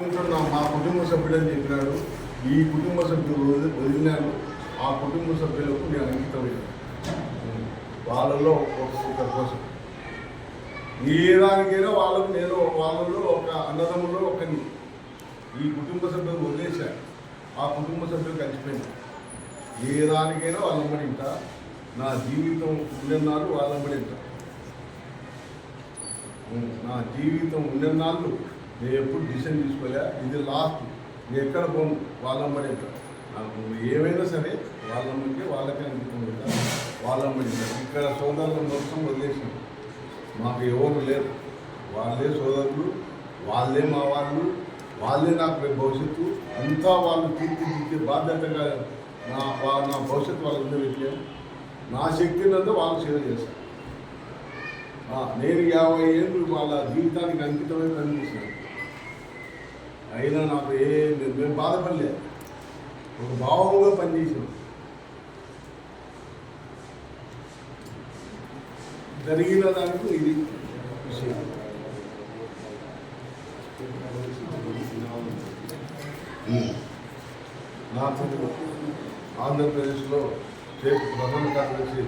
మా కుటుంబ సభ్యుడని చెప్పినాడు. ఈ కుటుంబ సభ్యులు వదిలి- వదిలినాను ఆ కుటుంబ సభ్యులకు నేను అంకితమైన వాళ్ళలో ఒక కోసం ఏ దానికైనా వాళ్ళకు నేను వాళ్ళలో ఒక అన్నదమ్ములో ఒకరిని ఈ కుటుంబ సభ్యులు వదిలేశాను ఆ కుటుంబ సభ్యులు కలిసిపోయినారు ఏ దానికైనా వాళ్ళంబడి ఉంటా నా జీవితం ఉన్నన్నాళ్ళు వాళ్ళంబడి ఉంటా నా జీవితం ఉన్నన్నాళ్ళు నేను ఎప్పుడు డిసిషన్ తీసుకోలే. ఇది లాస్ట్ నేను ఎక్కడ పోను? వాళ్ళమ్మడి ఉంటా నాకు ఏమైనా సరే వాళ్ళమ్మడికి వాళ్ళకే అంకితం ఉంటా వాళ్ళమ్మడి ఇక్కడ సోదరుల మొత్తం వదిలేసాను మాకు ఎవరు లేరు. వాళ్ళే సోదరులు వాళ్ళే మా వాళ్ళు వాళ్ళే నాకు భవిష్యత్తు. అంతా వాళ్ళు తీర్చిదిద్దే బాధ్యతగా నా వా- నా భవిష్యత్తు వాళ్ళ మీద పెట్టాను నా శక్తినంతా వాళ్ళు సేవ చేశాను నేను యాభై ఏళ్ళు వాళ్ళ జీవితానికి అంకితమై కనిపిస్తున్నాను అయినా నాకు ఏ మేము బాధపడలేదు ఒక భావంగా పనిచేసాం జరిగిన దానికి ఇది విషయం. ఉమ్. నాకు ఆంధ్రప్రదేశ్లో స్టేట్ ప్రధాన కార్యదర్శి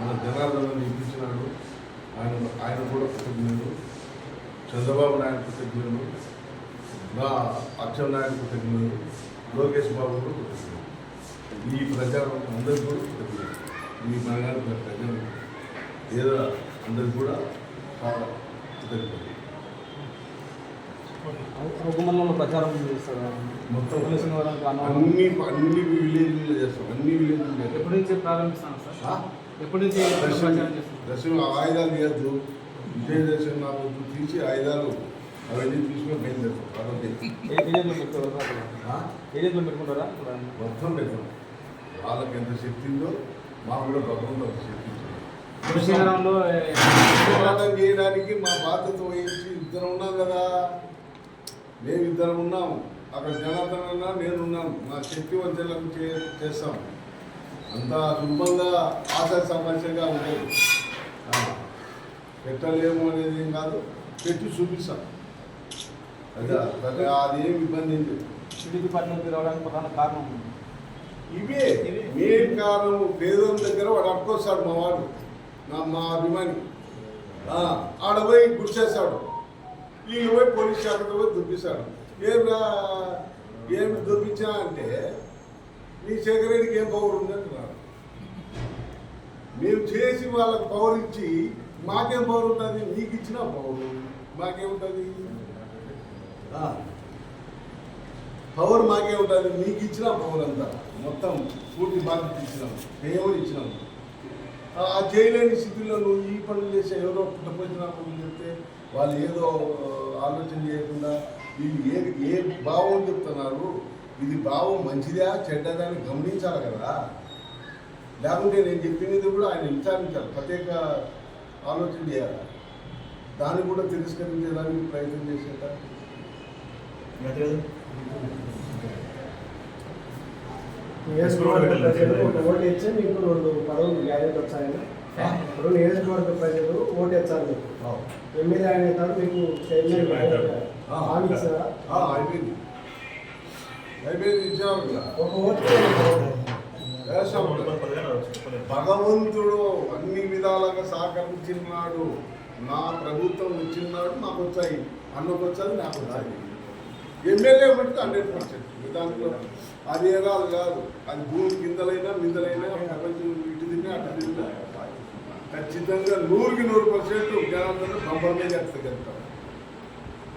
మన జనార్దన్ ఇప్పించినాడు. ఆయన ఆయన కూడా కృతజ్ఞుడు. చంద్రబాబు నాయుడు కృతజ్ఞుడు. నా అచ్చెన్నాయుడు కృతజ్ఞులు లోకేష్ బాబు కూడా కృతజ్ఞులు ఈ ప్రచారం అందరికీ కూడా కృతజ్ఞులు ఈ మనగారి ప్రజలు ఏదో అందరికి కూడా చాలా హుకుమల్లో ప్రచారం చేస్తారు? మొత్తం అన్నం- అన్ని విలేజ్లో చేస్తాం. అన్ని విలేజ్లో చేస్తాం. ఎప్పటి నుంచి ప్రారంభిస్తాను సార్? ఎప్పటి నుంచి ప్రచారం చేస్తాను దర్శనం ఆయుధాలు తీయద్దు విజయదశమి నాకు తీసి ఆయుధాలు అవన్నీ తీసుకొని బయలుదేరుతాం. కాబట్టి మొత్తం పెడతాం వాళ్ళకి ఎంత శక్తి ఉందో మాకు కూడా భగవంతుడు అంత శక్తి పోరాటం చేయడానికి మా బాధ్యత వహించి ఇద్దరం ఉన్నాం కదా. మేము ఇద్దరం ఉన్నాం. అక్కడ జనార్దన్ అన్నా నేను ఉన్నాను మా శక్తి చే చేస్తాం. అంత సులభంగా ఆశ సమస్యగా ఉండేది పెట్టలేము అనేది ఏం కాదు. పెట్టి చూపిస్తాం. అదే అదే అది ఏం ఇబ్బంది పార్టీ నుంచి రావడానికి ప్రధాన కారణం ఇవే మెయిన్ కారణం? పేదోళ్ళ దగ్గర వాడు అట్టుకొస్తాడు మా వాడు. నా మా అభిమాని. ఆడ పోయి గుర్చేస్తాడు వీళ్ళు పోయి పోలీస్ శాఖతో పోయి దుబ్బిస్తాడు. ఏం రా ఏం దుబ్బించా అంటే నీ శేఖర్ రెడ్డికి ఏం పవర్ ఉంది? అంటున్నాడు. మేము చేసి వాళ్ళకి పవర్ ఇచ్చి మాకేం పవర్ ఉంటుంది? నీకు ఇచ్చిన పవర్ మాకేముంటుంది. పవర్ మాకే ఉంటుంది మీకు ఇచ్చిన పవర్ అంతా. మొత్తం పూర్తి బాధ్యత ఇచ్చినాం దేవుడు ఇచ్చినాం. ఆ చేయలేని స్థితిలో నువ్వు ఈ పనులు చేసే ఎవరో పుట్టపోయిన పనులు చెప్తే వాళ్ళు ఏదో ఆలోచన చేయకుండా వీళ్ళు ఏ ఏ భావం చెప్తున్నారు ఇది భావం మంచిదా చెడ్డదా అని గమనించాలి కదా. లేకుంటే నేను చెప్పినది కూడా ఆయన విచారించాలి ప్రత్యేక ఆలోచన చేయాలి. దాన్ని కూడా తిరస్కరించేదానికి ప్రయత్నం చేసేట ఓటు ఇచ్చి మీకు రెండు పదవులు గ్యారెంటీ వచ్చాయని ఇప్పుడు నియోజకవర్గ ప్రజలు ఓటు ఇచ్చారు మీకు ఎమ్మెల్యే ఆయన అవుతాడు మీకు చైర్మన్ ఆ, హామీ ఇచ్చారా? ఆ, అయిపోయింది. అయిపోయింది ఇచ్చాము. ఒక ఓటు. భగవంతుడు అన్ని విధాలుగా సహకరించినాడు. నా ప్రభుత్వం వచ్చినాడు నాకు వచ్చాయి అన్నకు నాకు వచ్చాయి ఎమ్మెల్యే పడితే హండ్రెడ్ పర్సెంట్. దాంట్లో అది ఏదాలు కాదు. అది భూమి కిందలైనా మిందలైనా ప్రపంచం ఇటు తిన్నా అటు తిన్నా ఖచ్చితంగా నూరుకి నూరు పర్సెంట్ జనాలందరూ బంపర్ మీద ఎత్తగలుగుతాం.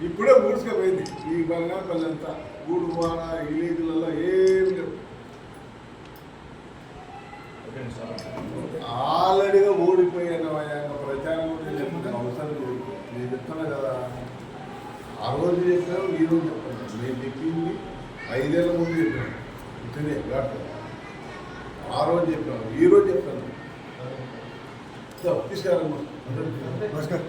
ఇప్పుడే ఊడ్చుకపోయింది ఈ బంగాపల్లి అంతా గూడువాడ విలేజ్లలో ఏమి లేవు. ఆల్రెడీగా ఓడిపోయాను ప్రచారం కూడా చెప్పిన అవసరం లేదు. నేను చెప్తున్నా కదా ఆ రోజు చెప్పాను ఈ రోజు చెప్పాను నేను చెప్పింది ఐదేళ్ళ ముందు చెప్పాను. ఇతనే ఘాట్ ఆ రోజు చెప్పాను ఈ రోజు చెప్పాను. తీసుకురామ్మా. నమస్కారం.